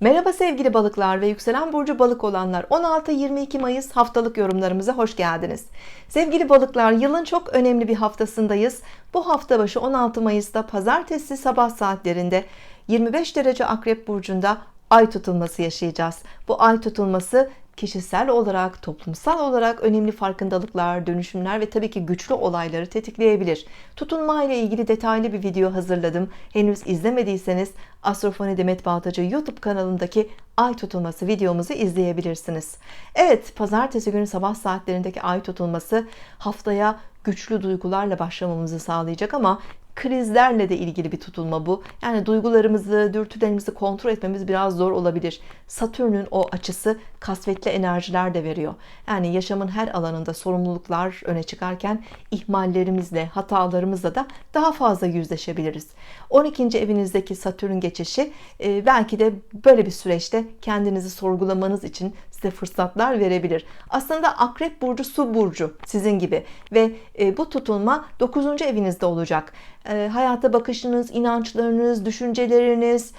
Merhaba sevgili balıklar ve yükselen burcu balık olanlar 16-22 Mayıs haftalık yorumlarımıza hoş geldiniz. Sevgili balıklar yılın çok önemli bir haftasındayız. Bu hafta başı 16 Mayıs'ta pazartesi sabah saatlerinde 25 derece akrep burcunda ay tutulması yaşayacağız. Bu ay tutulması kişisel olarak, toplumsal olarak önemli farkındalıklar, dönüşümler ve tabii ki güçlü olayları tetikleyebilir. Tutulma ile ilgili detaylı bir video hazırladım. Henüz izlemediyseniz Astrofoni Demet Baltacı YouTube kanalındaki ay tutulması videomuzu izleyebilirsiniz. Evet, pazartesi günü sabah saatlerindeki ay tutulması haftaya güçlü duygularla başlamamızı sağlayacak ama krizlerle de ilgili bir tutulma bu. Yani duygularımızı, dürtülerimizi kontrol etmemiz biraz zor olabilir. Satürn'ün o açısı kasvetli enerjiler de veriyor. Yani yaşamın her alanında sorumluluklar öne çıkarken ihmallerimizle, hatalarımızla da daha fazla yüzleşebiliriz. 12. evinizdeki Satürn geçişi e, belki de böyle bir süreçte kendinizi sorgulamanız için size fırsatlar verebilir. Aslında Akrep burcu su burcu sizin gibi ve e, bu tutulma 9. evinizde olacak. E, hayata bakışınız, inançlarınız, düşünceleriniz,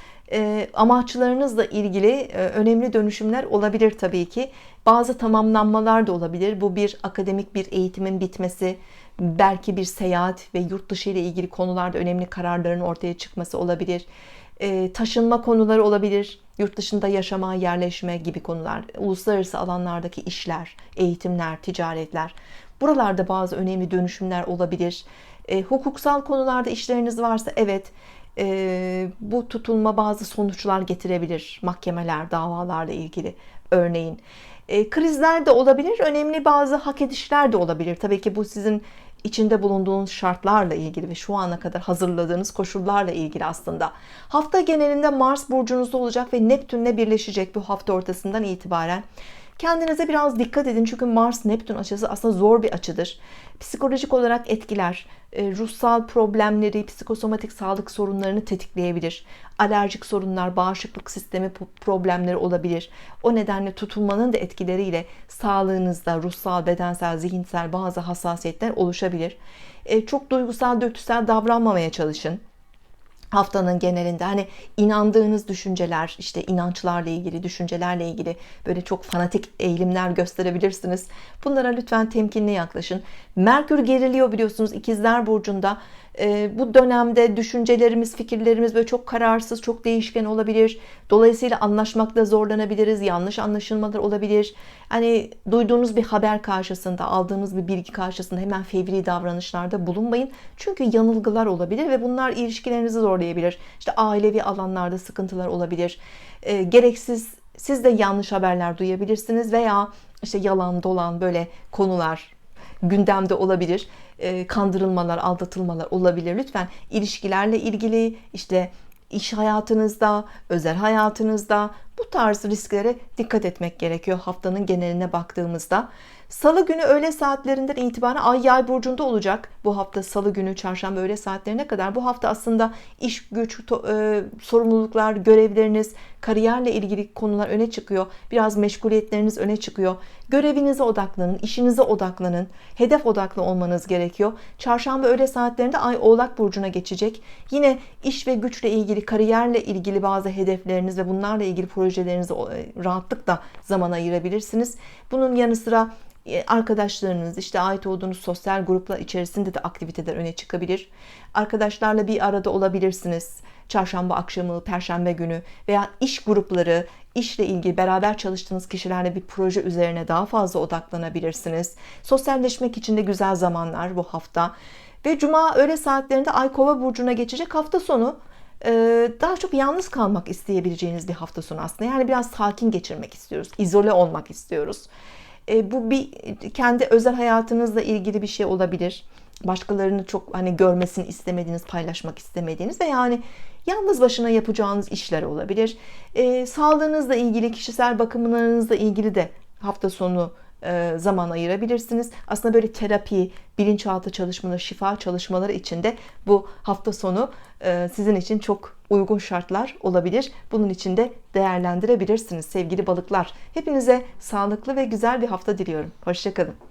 amaçlarınızla ilgili önemli dönüşümler olabilir tabii ki. Bazı tamamlanmalar da olabilir. Bu bir akademik bir eğitimin bitmesi, belki bir seyahat ve yurt dışı ile ilgili konularda önemli kararların ortaya çıkması olabilir. E, taşınma konuları olabilir. Yurt dışında yaşama, yerleşme gibi konular. Uluslararası alanlardaki işler, eğitimler, ticaretler. Buralarda bazı önemli dönüşümler olabilir. E, hukuksal konularda işleriniz varsa evet e, bu tutulma bazı sonuçlar getirebilir. Mahkemeler, davalarla ilgili örneğin. E, krizler de olabilir. Önemli bazı hak edişler de olabilir. Tabii ki bu sizin içinde bulunduğunuz şartlarla ilgili ve şu ana kadar hazırladığınız koşullarla ilgili aslında. Hafta genelinde Mars burcunuzda olacak ve Neptünle birleşecek bu hafta ortasından itibaren. Kendinize biraz dikkat edin çünkü Mars Neptün açısı aslında zor bir açıdır. Psikolojik olarak etkiler, e, ruhsal problemleri, psikosomatik sağlık sorunlarını tetikleyebilir. Alerjik sorunlar, bağışıklık sistemi problemleri olabilir. O nedenle tutulmanın da etkileriyle sağlığınızda ruhsal, bedensel, zihinsel bazı hassasiyetler oluşabilir. E, çok duygusal, dürtüsel davranmamaya çalışın haftanın genelinde hani inandığınız düşünceler işte inançlarla ilgili düşüncelerle ilgili böyle çok fanatik eğilimler gösterebilirsiniz. Bunlara lütfen temkinli yaklaşın. Merkür geriliyor biliyorsunuz ikizler burcunda bu dönemde düşüncelerimiz, fikirlerimiz böyle çok kararsız, çok değişken olabilir. Dolayısıyla anlaşmakta zorlanabiliriz. Yanlış anlaşılmalar olabilir. Hani duyduğunuz bir haber karşısında, aldığınız bir bilgi karşısında hemen fevri davranışlarda bulunmayın. Çünkü yanılgılar olabilir ve bunlar ilişkilerinizi zorlayabilir. İşte ailevi alanlarda sıkıntılar olabilir. E, gereksiz siz de yanlış haberler duyabilirsiniz veya işte yalan dolan böyle konular gündemde olabilir. E, kandırılmalar, aldatılmalar olabilir. Lütfen ilişkilerle ilgili işte iş hayatınızda, özel hayatınızda bu tarz risklere dikkat etmek gerekiyor haftanın geneline baktığımızda. Salı günü öğle saatlerinden itibaren Ay Yay burcunda olacak. Bu hafta Salı günü çarşamba öğle saatlerine kadar. Bu hafta aslında iş, güç, e, sorumluluklar, görevleriniz, kariyerle ilgili konular öne çıkıyor. Biraz meşguliyetleriniz öne çıkıyor. Görevinize odaklanın, işinize odaklanın. Hedef odaklı olmanız gerekiyor. Çarşamba öğle saatlerinde Ay Oğlak burcuna geçecek. Yine iş ve güçle ilgili, kariyerle ilgili bazı hedefleriniz ve bunlarla ilgili projelerinize rahatlıkla zaman ayırabilirsiniz. Bunun yanı sıra e, arkadaşlarınız işte ait olduğunuz sosyal gruplar içerisinde de aktiviteler öne çıkabilir. Arkadaşlarla bir arada olabilirsiniz. Çarşamba akşamı, perşembe günü veya iş grupları, işle ilgili beraber çalıştığınız kişilerle bir proje üzerine daha fazla odaklanabilirsiniz. Sosyalleşmek için de güzel zamanlar bu hafta. Ve cuma öğle saatlerinde Ay Kova burcuna geçecek hafta sonu e, daha çok yalnız kalmak isteyebileceğiniz bir hafta sonu aslında. Yani biraz sakin geçirmek istiyoruz. izole olmak istiyoruz. E, bu bir kendi özel hayatınızla ilgili bir şey olabilir. Başkalarını çok hani görmesini istemediğiniz, paylaşmak istemediğiniz ve yani yalnız başına yapacağınız işler olabilir. E, sağlığınızla ilgili, kişisel bakımlarınızla ilgili de hafta sonu zaman ayırabilirsiniz. Aslında böyle terapi, bilinçaltı çalışmaları, şifa çalışmaları için de bu hafta sonu e, sizin için çok uygun şartlar olabilir. Bunun için de değerlendirebilirsiniz sevgili balıklar. Hepinize sağlıklı ve güzel bir hafta diliyorum. Hoşçakalın.